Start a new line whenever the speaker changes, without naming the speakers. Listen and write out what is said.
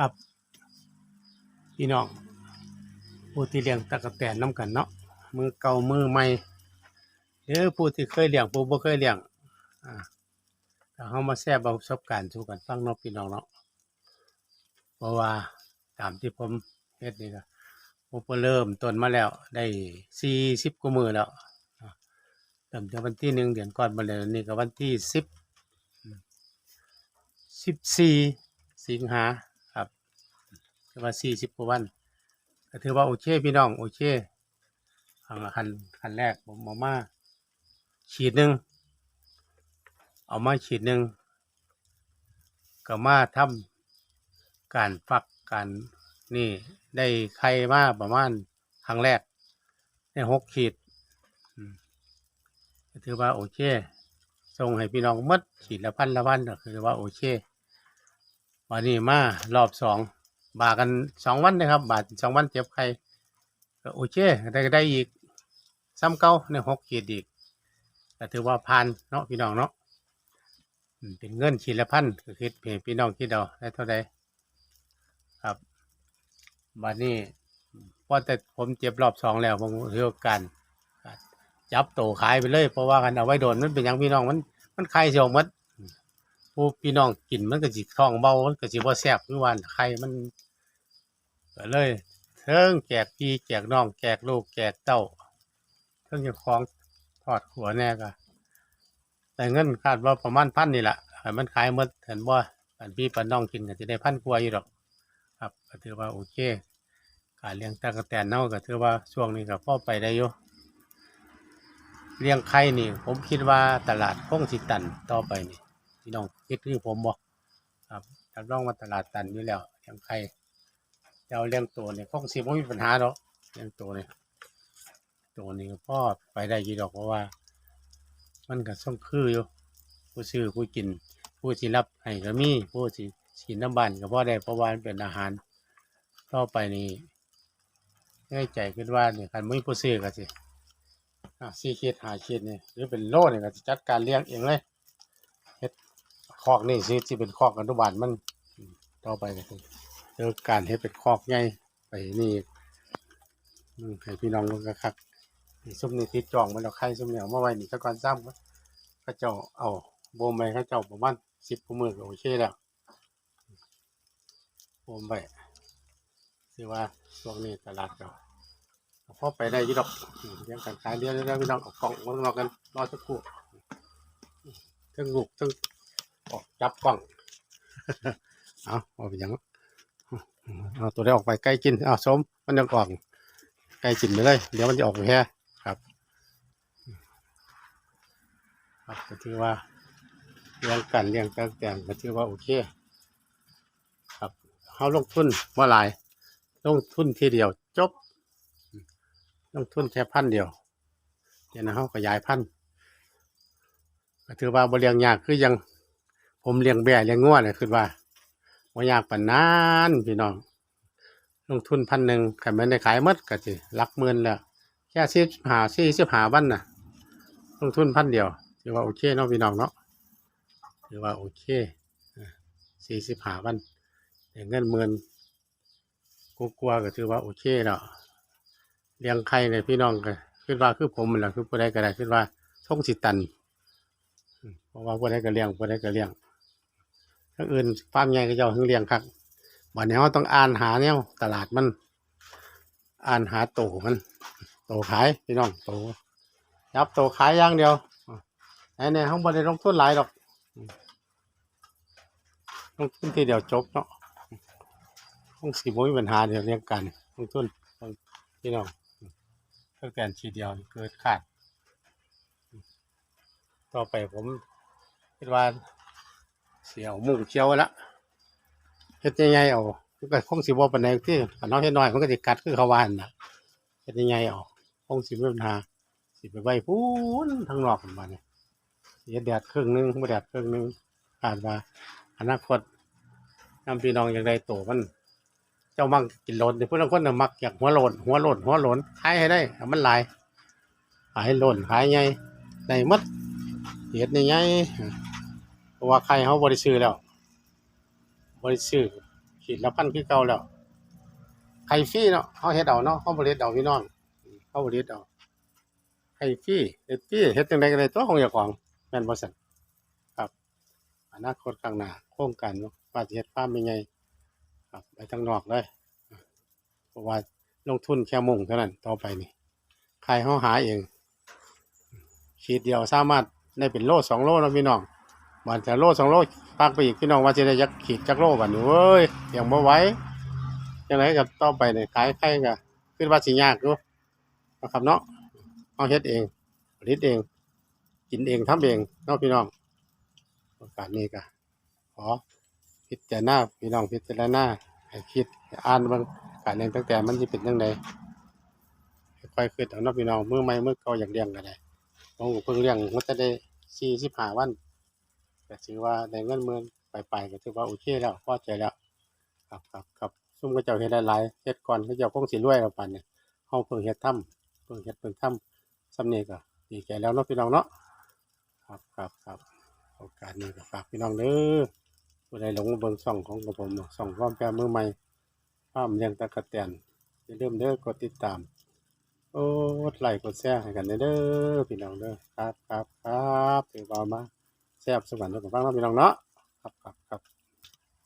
ครับ พี่น้องผู้ที่เลี้ยงตะกะแตนน้ำกันเนาะมือเก่ามือใหม่หรือผู้ที่เคยเลี้ยงผู้บ่เคยเลี้ยงอ่าถ้าเฮามาแชร์ประสบการณ์สู่กันฟังเนาะพี่น้องเนาะเพราะว่าตามที่ผมเฮ็ดนี่ก็ผมก็เริ่มต้นมาแล้ว ได้40กว่ามือแล้วอ่าตั้งแต่วันที่หนึ่งเดือนก่อนมาเลยนี่ก็วันที่10 14สิงหา ครับถือว่า40กว่าวันก็ถือว่าโอเคพี่น้องโอเคอันคันคันแรกผมเอามาฉีดหนึ่งเอามาฉีดหนึ่งก็มาทำการฟักการนี่ได้ไข่มาประมาณครั้งแรกได้หกขีดถือว่าโอเคส่งให้พี่น้องหมดขีดละพันละพันก็คือว่าโอเค วันนี้มารอบสอง บากันสองวันนะครับ บาดสองวันเจ็บไข้ก็โอเคได้ได้อีกซ้ำเก้าในหกขีดอีกก็ถือว่าผ่านเนาะพี่น้องเนาะเป็นเงินขีดละพันก็คิดเพียงพี่น้องคิดเอาได้เท่าใดครับบาดนี้พอแต่ผมเจ็บรอบสองแล้วผมเรียกกันจับโตขายไปเลย เพราะว่ากันเอาไว้โดนมันเป็นหยังพี่น้องมันมันไข่เสียวมัดผู้พี่น้องกินมันก็สิท้องเบามันก็สิบ่แซ่บคือว่าไข่มัน ก็เลยเทิงแจกพี่แจกน้องแจกลูกแจกเต้าเทิงเจ้าของทอดหัวแน่ก็แต่เงินคาดว่าประมาณพันนี่แหละมันขายหมดเห็นบ่ปันพี่ปันน้องกินก็สิได้พันกว่าอยู่ดอก ครับก็ถือว่าโอเคการเลี้ยงตะกแตนเน่าก็ถือว่าช่วงนี้ก็พ่อไปได้อยู่เลี้ยงไข่นี่ ผมคิดว่าตลาดคงสิตันต่อไปนี่พี่น้องคิดคือผมบ่ครับรับรองว่าตลาดตันอยู่แล้วเลี้ยงไข่ เจ้าเลี้ยงตัวเนี่ยคงสิบ่มีปัญหาดอกเลี้ยงตัวเนี่ยตัวนี้ก็พอไปได้กี่ดอกเพราะว่า มันก็ส่งคืออยู่ผู้ซื้อผู้กิน ผู้สิรับให้ก็มีผู้สิกินน้ำบานก็พ่อได้เพราะว่ามันเป็นอาหารต่อไปนี่ให้ใจคิดว่าเนี่ยคันไม่ผู้ซื้อก็สิอะสี่ขีดห้าขีดเนี่ยหรือเป็นโลเนี่ยก็สิจัดการเลี้ยงเองเลยคอกนี่สิสิเป็นคอกอนุบาลมันต่อไปก็คือ เจอการให้เป็นคอกใหญ่ไปนี่ให้พี่น้องมันก็คักนี่ซุปนี่ติดจองมันเราไข่ซุปเหนียวมาไว้นี่ตะกอนซ้ำก็เจ้าเอาโบมไปเขาเจ้าประมาณสิบกว่ามือก็โอเคแล้วโบมไปคือว่าช่วงนี้ตลาดก็พอไปได้ยี่ดอกเรื่องการขายเรียนแล้วพี่น้องเอากล่องมารอกันรอสักครู่ทั้งลูกทั้งออกจับกล้อง เอาเอาไปยัง เอาตัวได้ออกไปใกล้กินเอาสมมันยังออกใกล้กินไปเลย เดี๋ยวมันจะออกไปแค่ครับครับก็ถือว่าเลี้ยงกันเลี้ยงกันแต่งก็ถือว่าโอเค ครับเขาลงทุนว่าหลาย ลงทุนทีเดียวจบ ลงทุนแค่พันเดียวเดี๋ยวนะเขาขยายพันก็ถือว่าบริเลี้ยงยากคือยังผมเลี้ยงแบะเลี้ยงงัวเนี่ยคือว่า ว่ายากปานนั้นพี่น้อง ลงทุนพันหนึ่งขายมันได้ขายมดก็สิหลักหมื่นแล้วแค่สิบหาสี่สิบหาวันน่ะ ลงทุนพันเดียวถือว่าโอเคเนาะพี่น้องเนาะถือว่าโอเคสี่สิบหาวันแต่เงินหมื่นกูกลัวๆก็ถือว่าโอเคแล้วเลี้ยงไข่เลยพี่น้องก็คิดว่าคือผมนั่นแหละคือผู้ใดก็ได้คิดว่าท่งสิตันเพราะว่าผู้ใดก็เลี้ยงผู้ใดก็เลี้ยง ทั้งอื่นฟาร์มใหญ่ก็เจ้าถึงเลี้ยงคักวันนี้เราต้องอ่านหาแนวตลาดมัน อ่านหาโตมันโตขายพี่น้องโตยับโตขายอย่างเดียวไอ้เนี่ยห้องบริลงทุนหลายดอกลงทุนทีเดียวจบเนาะห้องสีบ่มีปัญหาเดี๋ยวเรียงกันลงทุนพี่น้องเพื่อการทีเดียวเกิดขาด ต่อไปผมคิดว่า เสียวมุ่งเชียวละเฮ็ดยังไงเอาก็คงสิบ่ปานใดที่คันน้องเฮ็ดน้อยมันก็สิกัดคือเขาว่าหั่นน่ะเฮ็ดยังไงเอาคงสิมีปัญหาสิไปไว้พูนทางนอกพุ่นมาเนี่ยเสียแดดครึ่งหนึงบ่แดดครึ่งหนึงคาดว่าอนาคตนำพี่น้องอย่างใดโตมัน เจ้ามักกินโลนแต่ผู้ลางคนน่ะมักอยากหัวโลนหัวโลนหัวโลนขายให้ได้มันหลายขายโลนขายใหญ่ได้หมดเฮ็ดยังไง ราะว่าใครเขาบริซื้อแล้วบริซื้อขีดละพันคือเก่าแล้วไข่ฟรีเนาะเฮาเฮ็ดเอาเนาะเฮาบ่เฮ็ดเอาพี่น้องเฮาบ่เฮ็ดเอาไข่ฟรีเฮ็ดฟรีเฮ็ดจังไดก็ได้ตัวของเจ้าของแม่นบ่ซั่นครับ อนาคตข้างหน้าโครงการว่าสิเฮ็ดฟาร์มยังไงครับไปทางนอกเลยเพราะว่าลงทุนแค่มุ่งเท่านั้นต่อไปนี่ใครเฮาหาเองขีดเดียวสามารถได้เป็นโลสองโลเนาะพี่น้อง มันจะโลสองโลปักไปอีกพี่น้องว่าจะได้จักขีดจักโลบัดนี้เว้ยอยังบ่ไหวจังไดกับต่อไปเนี่ยขายไข่ก็คิดว่าสิยากอยู่นะครับเนาะเฮาเฮ็ดเองผลิตเอง กินเองทำเองเนาะพี่น้องโอกาสนี้ก็ขอพิจารณาพี่น้องพิจารณาให้คิดอ่านบิ่งการเลี้ยงตั้งแต่มันสิเป็นจังไดค่อยคิดเอาเนาะพี่น้องมื้อใหม่มื้อเก่าอย่ากเลี้ยงก็ได้ผมก็เพิ่งเลี้ยงมันจะได้45วัน ก็ถือว่าได้เงินหมื่นไปๆก็ถือว่าโอเคแล้วพอใจแล้ว ครับครับครับซุ่มก็เจ้าเฮ็ดหลายๆเฮ็ดก่อนเขาเจ้าคงสิรวยแล้วปานนี้เฮาเพิ่งเฮ็ดทำเพิ่งเฮ็ดเพิ่งทำสำเนีก็ดีใจแล้วเนาะพี่น้องเนาะครับครับครับโอกาสนี้ก็ฝากพี่น้องเด้อผู้ใดหลงเบิ่งช่องของกระผมเนาะช่องความแปรมือใหม่ภาพเลี้ยงตะกะแตนอย่าลืมเด้อกดติดตาม โอ้ดไลค์กดแชร์ให้กันเด้อพี่น้องเด้อครับครับครับถือว่ามา แซ่บสวรรค์ทุกคนฟังเนาะพี่น้องเนาะครับครับครับ